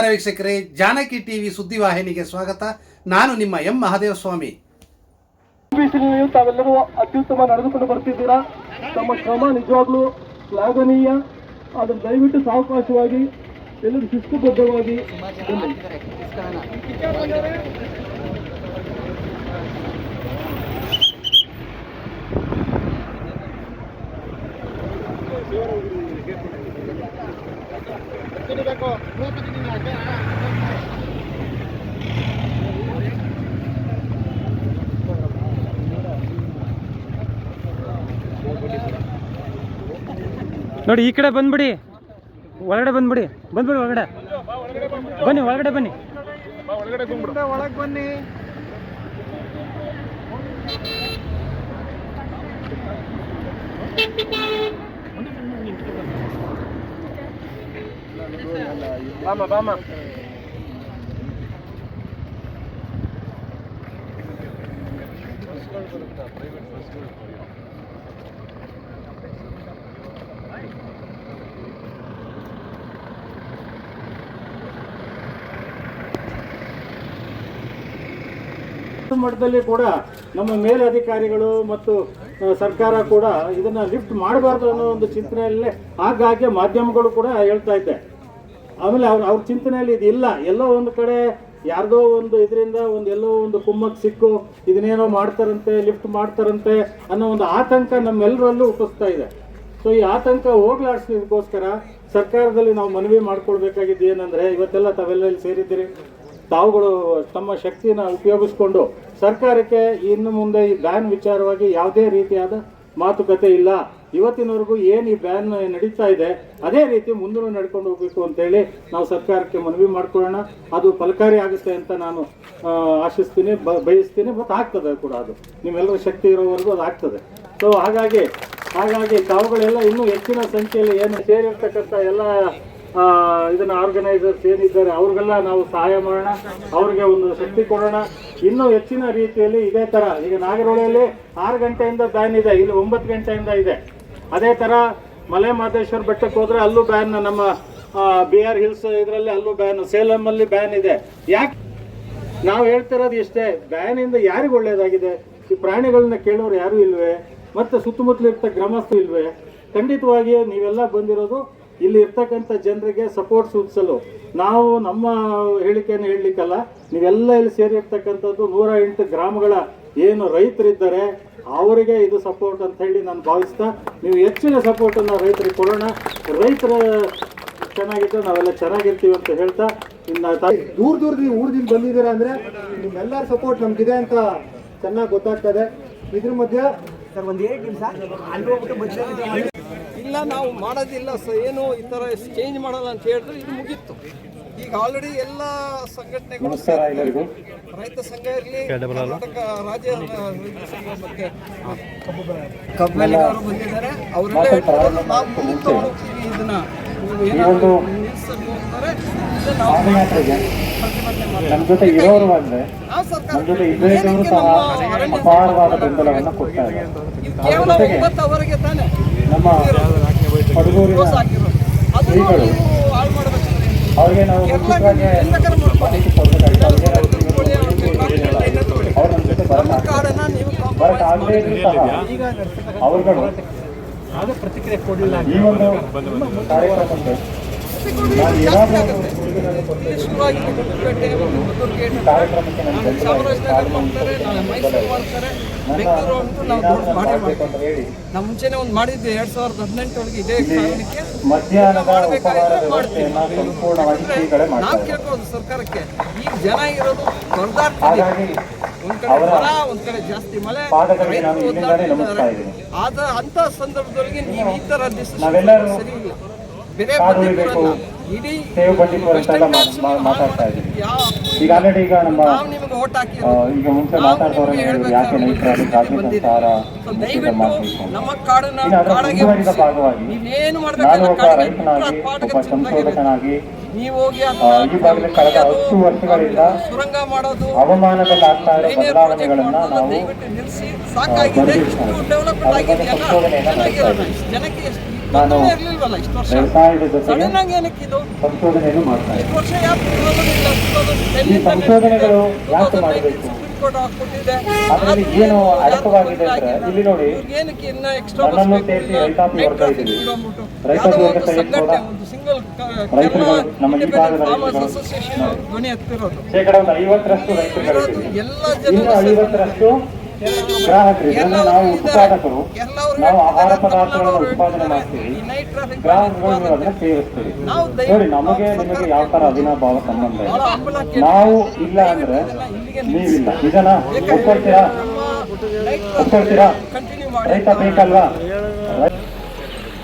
ನಮಸ್ಕಾರ ವೀಕ್ಷಕರೇ, ಜಾನಕಿ ಟಿವಿ ಸುದ್ದಿವಾಹಿನಿಗೆ ಸ್ವಾಗತ. ನಾನು ನಿಮ್ಮ ಎಂ ಮಹಾದೇವ ಸ್ವಾಮಿ ತಾವೆಲ್ಲರೂ ಅತ್ಯುತ್ತಮ ನಡೆದುಕೊಂಡು ಬರ್ತಿದ್ದೀರಾ? ತಮ್ಮ ಶ್ರಮ ನಿಜವಾಗ್ಲೂ ಶ್ಲಾಘನೀಯ. ಅದನ್ನು ದಯವಿಟ್ಟು ಸಾವಕಾಶವಾಗಿ, ಎಲ್ಲರೂ ಶಿಸ್ತುಬದ್ಧವಾಗಿ ನೋಡಿ, ಈ ಕಡೆ ಬಂದ್ಬಿಡಿ. ಒಳಗಡೆ ಬಂದ್ಬಿಡಿ. ಬಂದ್ಬಿಡಿ ಒಳಗಡೆ. ಬನ್ನಿ ಒಳಗಡೆ ಬನ್ನಿ. ಒಳಗೆ ಬನ್ನಿ ಬಾಮ ಬಾಮ. ಮಟ್ಟದಲ್ಲಿ ಕೂಡ ನಮ್ಮ ಮೇಲಧಿಕಾರಿಗಳು ಮತ್ತು ಸರ್ಕಾರ ಕೂಡ ಇದನ್ನ ಲಿಫ್ಟ್ ಮಾಡಬಾರ್ದು ಅನ್ನೋ ಒಂದು ಚಿಂತನೆಯಲ್ಲೇ ಆಗಾಗ್ಗೆ ಮಾಧ್ಯಮಗಳು ಕೂಡ ಹೇಳ್ತಾ ಇದ್ದೆ. ಆಮೇಲೆ ಅವ್ರ ಅವ್ರ ಚಿಂತನೆಯಲ್ಲಿ ಇದಿಲ್ಲ ಎಲ್ಲೋ ಒಂದು ಕಡೆ ಯಾರ್ದೋ ಒಂದು ಇದರಿಂದ ಒಂದು ಎಲ್ಲೋ ಒಂದು ಕುಮ್ಮಕ್ ಸಿಕ್ಕು, ಇದನ್ನೇನೋ ಮಾಡ್ತಾರಂತೆ ಲಿಫ್ಟ್ ಮಾಡ್ತಾರಂತೆ ಅನ್ನೋ ಒಂದು ಆತಂಕ ನಮ್ಮೆಲ್ಲರಲ್ಲೂ ಹುಟ್ಟಿಸ್ತಾ ಇದೆ. ಸೊ ಈ ಆತಂಕ ಹೋಗ್ಲಾಡ್ಸೋದಕ್ಕೋಸ್ಕರ ಸರ್ಕಾರದಲ್ಲಿ ನಾವು ಮನವಿ ಮಾಡ್ಕೊಳ್ಬೇಕಾಗಿದ್ದು ಏನಂದ್ರೆ, ಇವತ್ತೆಲ್ಲ ತಾವೆಲ್ಲ ಸೇರಿದ್ದೀರಿ. ತಾವುಗಳು ತಮ್ಮ ಶಕ್ತಿಯನ್ನು ಉಪಯೋಗಿಸ್ಕೊಂಡು ಸರ್ಕಾರಕ್ಕೆ ಇನ್ನು ಮುಂದೆ ಈ ಬ್ಯಾನ್ ವಿಚಾರವಾಗಿ ಯಾವುದೇ ರೀತಿಯಾದ ಮಾತುಕತೆ ಇಲ್ಲ. ಇವತ್ತಿನವರೆಗೂ ಏನು ಈ ಬ್ಯಾನ್ ನಡೀತಾ ಇದೆ, ಅದೇ ರೀತಿ ಮುಂದೂ ನಡ್ಕೊಂಡು ಹೋಗಬೇಕು ಅಂತೇಳಿ ನಾವು ಸರ್ಕಾರಕ್ಕೆ ಮನವಿ ಮಾಡ್ಕೊಳ್ಳೋಣ. ಅದು ಫಲಕಾರಿ ಆಗುತ್ತೆ ಅಂತ ನಾನು ಆಶಿಸ್ತೀನಿ, ಬ, ಬಯಸ್ತೀನಿ ಮತ್ತು ಆಗ್ತದೆ ಕೂಡ ಅದು. ನಿಮ್ಮೆಲ್ಲರ ಶಕ್ತಿ ಇರೋವರೆಗೂ ಅದು ಆಗ್ತದೆ. ಸೊ ಹಾಗಾಗಿ ಹಾಗಾಗಿ ತಾವುಗಳೆಲ್ಲ ಇನ್ನೂ ಹೆಚ್ಚಿನ ಸಂಖ್ಯೆಯಲ್ಲಿ ಏನು ಸೇರಿರ್ತಕ್ಕಂಥ ಎಲ್ಲ ಇದನ್ನ ಆರ್ಗನೈಸರ್ಸ್ ಏನಿದ್ದಾರೆ, ಅವ್ರಿಗೆಲ್ಲ ನಾವು ಸಹಾಯ ಮಾಡೋಣ, ಅವ್ರಿಗೆ ಒಂದು ಶಕ್ತಿ ಕೊಡೋಣ. ಇನ್ನೂ ಹೆಚ್ಚಿನ ರೀತಿಯಲ್ಲಿ ಇದೇ ತರ, ಈಗ ನಾಗರಹೊಳೆಯಲ್ಲಿ ಆರು ಗಂಟೆಯಿಂದ ಬ್ಯಾನ್ ಇದೆ, ಇಲ್ಲಿ ಒಂಬತ್ತು ಗಂಟೆಯಿಂದ ಇದೆ. ಅದೇ ತರ ಮಲೆ ಮಹದೇಶ್ವರ ಬೆಟ್ಟಕ್ಕೆ ಹೋದ್ರೆ ಅಲ್ಲೂ ಬ್ಯಾನ್ ನಮ್ಮ ಬಿ ಆರ್ ಹಿಲ್ಸ್ ಇದರಲ್ಲಿ ಅಲ್ಲೂ ಬ್ಯಾನ್ ಸೇಲಂ ಅಲ್ಲಿ ಬ್ಯಾನ್ ಇದೆ. ಯಾಕೆ? ನಾವು ಹೇಳ್ತಿರೋದು ಇಷ್ಟೇ ಬ್ಯಾನಿಂದ ಯಾರಿಗೂ ಒಳ್ಳೆಯದಾಗಿದೆ ಈ ಪ್ರಾಣಿಗಳನ್ನ ಕೇಳೋರು ಯಾರು ಇಲ್ವೇ? ಮತ್ತೆ ಸುತ್ತಮುತ್ತಲಿರ್ತ ಗ್ರಾಮಸ್ಥರು ಇಲ್ವೇ? ಖಂಡಿತವಾಗಿಯೇ ನೀವೆಲ್ಲ ಬಂದಿರೋದು ಇಲ್ಲಿ ಇರ್ತಕ್ಕಂಥ ಜನರಿಗೆ ಸಪೋರ್ಟ್ ಸೂಚಿಸಲು. ನಾವು ನಮ್ಮ ಹೇಳಿಕೆಯನ್ನು ಹೇಳಲಿಕ್ಕಲ್ಲ ನೀವೆಲ್ಲ ಇಲ್ಲಿ ಸೇರಿರ್ತಕ್ಕಂಥದ್ದು ನೂರ ಎಂಟು ಗ್ರಾಮಗಳ ಏನು ರೈತರಿದ್ದಾರೆ ಅವರಿಗೆ ಇದು ಸಪೋರ್ಟ್ ಅಂತ ಹೇಳಿ ನಾನು ಭಾವಿಸ್ತಾ ನೀವು ಹೆಚ್ಚಿನ ಸಪೋರ್ಟನ್ನು ರೈತರಿಗೆ ಕೊಡೋಣ. ರೈತರ ಚೆನ್ನಾಗಿದ್ದು ನಾವೆಲ್ಲ ಚೆನ್ನಾಗಿರ್ತೀವಿ ಅಂತ ಹೇಳ್ತಾ ಇನ್ನು ತಾಯಿ ದೂರ ದೂರದಿಂದ ಊರದಿಂದ ಬಂದಿದ್ದೀರಾ ಅಂದರೆ ನಿಮ್ಮೆಲ್ಲರ ಸಪೋರ್ಟ್ ನಮಗಿದೆ ಅಂತ ಚೆನ್ನಾಗಿ ಗೊತ್ತಾಗ್ತದೆ. ಇದ್ರ ಮಧ್ಯೆ ಇಲ್ಲ ನಾವು ಮಾಡೋದಿಲ್ಲ ಸ ಏನು ಈ ಥರ ಚೇಂಜ್ ಮಾಡಲ್ಲ ಅಂತ ಹೇಳಿದ್ರೆ ಇದು ಮುಗೀತು. ಈಗ ಆಲ್ರೆಡಿ ಎಲ್ಲ ಸಂಘಟನೆಗಳು ಎಲ್ಲರಿಗೂ. ರೈತ ಸಂಘ ಇರಲಿ ಕರ್ನಾಟಕ ರಾಜ್ಯ ರೈತ ಸಂಘ ಮತ್ತೆ ಕಬ್ಬೆಲ್ಲಿಗವರು ಬಂದಿದ್ದಾರೆ. ಅವರೆಲ್ಲ ಹೇಳ್ತಾರೆ ನಾವು ಇದನ್ನ ನಮ್ಮ ಜೊತೆ ಇರೋರು ಸರ್ಕಾರ ನಮ್ಮ ಜೊತೆ ಅಪಾರವಾದ ಬೆಂಬಲವನ್ನು ಕೇವಲ ಒಂಬತ್ತು ಅವರಿಗೆ ತಾನೆ. ನಮ್ಮ ಪಡಗೂರಿನ ಶ್ರೀಗಳು. ಅವ್ರಿಗೆ ನಾವು ಮುಂಚಿತವಾಗಿ ಮಾಹಿತಿ ಕೊಡ್ಬೇಕಾಗಿತ್ತು ಅವ್ರಿಗೆ ಪ್ರತಿಕ್ರಿಯೆ ಕೊಡಲಿಲ್ಲ ಕಾಪಿಗಳು ಏನಾದ್ರು ನಮ್ಮ ಜೊತೆ ಬರಲ್ಲ ಸಹ ಅವರುಗಳು ಈ ಒಂದು ಕಾರ್ಯಕ್ರಮಕ್ಕೆ ಚಾಮರಾಜನಗರ ಮಾಡ್ತಾರೆ. ನಾಳೆ ಮೈಸೂರು ಮಾಡ್ತಾರೆ. ಬೆಂಗಳೂರು ಅಂತೂ ನಾವು ದೊಡ್ಡ ಮಾಡೇ ಮಾಡಬೇಕು ಮಾಡ್ತೀವಿ. ನಾವು ಮುಂಚೆನೆ ಒಂದು ಮಾಡಿದ್ದೆ ಎರಡ್ ಸಾವಿರದ ಹದಿನೆಂಟೊಳಗೆ ಇದೇ ಕಾರಣಕ್ಕೆ ಮಾಡ್ಬೇಕಾದ್ರೆ ಮಾಡ್ತೀವಿ. ನಾವು ಕೇಳ್ಕೊಳ್ಳೋದು ಸರ್ಕಾರಕ್ಕೆ ಈಗ ಜನ ಇರೋದು ಬರ್ದಾಡ್ತಿದೆ ಹಾಗಾಗಿ ಒಂದ್ ಕಡೆ ಅವರ ಒಂದ್ ಕಡೆ ಜಾಸ್ತಿ ಮಳೆ ರೈತರು ಒದ್ದಾಡ್ತಿದ್ದಾರೆ. ಆದ ಅಂತ ಸಂದರ್ಭದೊಳಗೆ ನೀವು ಈ ತರ ಸರಿ ಇಲ್ಲ. Ghats ಮಾತಾಡ್ತಾ ಇದ್ದೀವಿ ಈಗ ಆಲ್ರೆಡಿ ಈಗ ನಮ್ಮ ಈಗ ಮುಂಚೆ ಮಾತಾಡ್ತವ್ರೆ ಯಾಕೆ ನಾವು ರೈತರು ರಾಜ್ಯ ಸರ್ಕಾರ ಮುಂದುವರಿದ ಭಾಗವಾಗಿ ನಾನು ಒಬ್ಬ ರೈತನಾಗಿ ಒಬ್ಬ ಸಂಶೋಧಕನಾಗಿ ಅದನ್ನ ಈಗಾಗಲೇ ಕಳೆದ ಹತ್ತು ವರ್ಷಗಳಿಂದ ಸುರಂಗ ಮಾಡೋದು ಹವಾಮಾನದಲ್ಲಿ ಆಗ್ತಾ ಇರೋ ಬದಲಾವಣೆಗಳನ್ನ ನಾವು ಸಂಶೋಧನೆಯನ್ನ ನಾನು ವ್ಯವಸಾಯದ ಜೊತೆಗೆ ಸಂಶೋಧನೆಯನ್ನು ಮಾಡ್ತಾ ಇದ್ದೀನಿ ಇಷ್ಟು ವರ್ಷ ಯಾಕೆ ಹೋಗೋದಿಲ್ಲ? 2010 ಈ ಸಂಶೋಧನೆಗಳು ಯಾಕೆ ಮಾಡಬೇಕು? ಅದರಲ್ಲಿ ಏನು ಅರ್ಥವಾಗಿದೆ ಅಂದ್ರೆ? ಇಲ್ಲಿ ನೋಡಿ ನನ್ನನ್ನು? ಸೇರಿಸಿ ರೈತಾಪಿ ವರ್ಗ ಇದ್ದೀವಿ. ರೈತಾಪಿ ವರ್ಗ ಸಹಿತ ಕೇರಳ ನಮ್ಮ ಈ ಭಾಗದ ಶೇಕಡ ಒಂದು ಐವತ್ತರಷ್ಟು ರೈತರು ಇನ್ನು ಐವತ್ತರಷ್ಟು ಗ್ರಾಹಕರು ಇದನ್ನು ನಾವು ಉತ್ಪಾದಕರು ನಾವು ಆಹಾರ ಪದಾರ್ಥಗಳನ್ನು ಉತ್ಪಾದನೆ ಮಾಡ್ತೀವಿ. ಗ್ರಾಹಕರು ಅದನ್ನ ಸೇವಿಸ್ತೀವಿ ನಾವು ನೋಡಿ ನಮಗೆ ನಿಮಗೆ ಯಾವ ತರ ಅವಿನಾಭಾವ ಸಂಬಂಧ ಇದೆ? ನಾವು ಇಲ್ಲ ಅಂದ್ರೆ ನೀವಿಲ್ಲ. ಇದನ್ನ ಒಪ್ಕೊಳ್ತೀರಾ? ಒಪ್ಕೊಳ್ತೀರಾ? ಕಂಟಿನ್ಯೂ ಮಾಡಿ ರೈತ ಬೇಕಲ್ವಾ?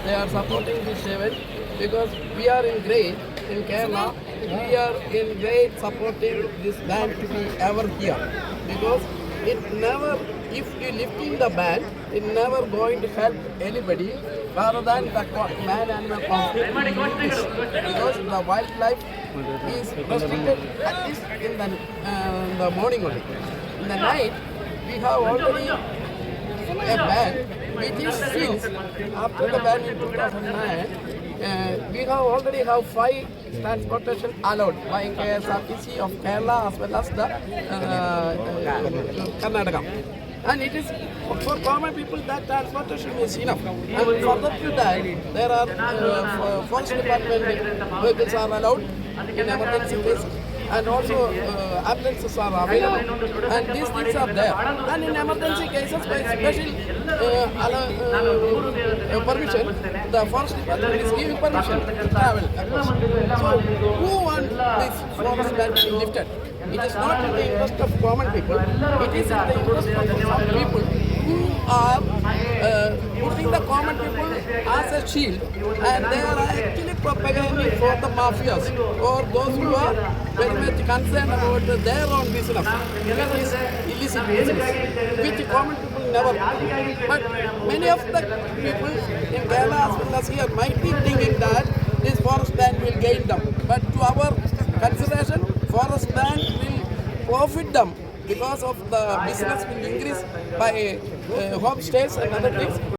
They are supporting this event because we are in great in Kerala. We are in great supporting this bank to be ever here because it never, if you lifting the ban, it never going to help anybody rather than the co- man-animal conflict. will. Because the wildlife is restricted at least in the, uh, the morning only. In the night, we have already a ban which is since after the ban in 2009 uh, we have already have five transportation allowed by KSRTC of Kerala as well as the uh, uh, Karnataka. And it is for common people that transportation is enough. And further to that there are uh, forest department vehicles are allowed in emergency cases and also uh, ambulances are available. And these things are there. And in emergency cases by special uh, uh, uh, permission the forest department is giving permission to travel across. So who wants this forest ban lifted? It is not in the interest of common people. It is in the interest of some people are uh, putting the common people as a shield and they are actually propagating for the mafias or those who are very much concerned about their own business, which is illicit business, which common people never. But many of the people in Kerala as well as here might be thinking that this forest ban will gain them. But to our consideration, forest ban will profit them because of the business will increase by uh, homestays and other things.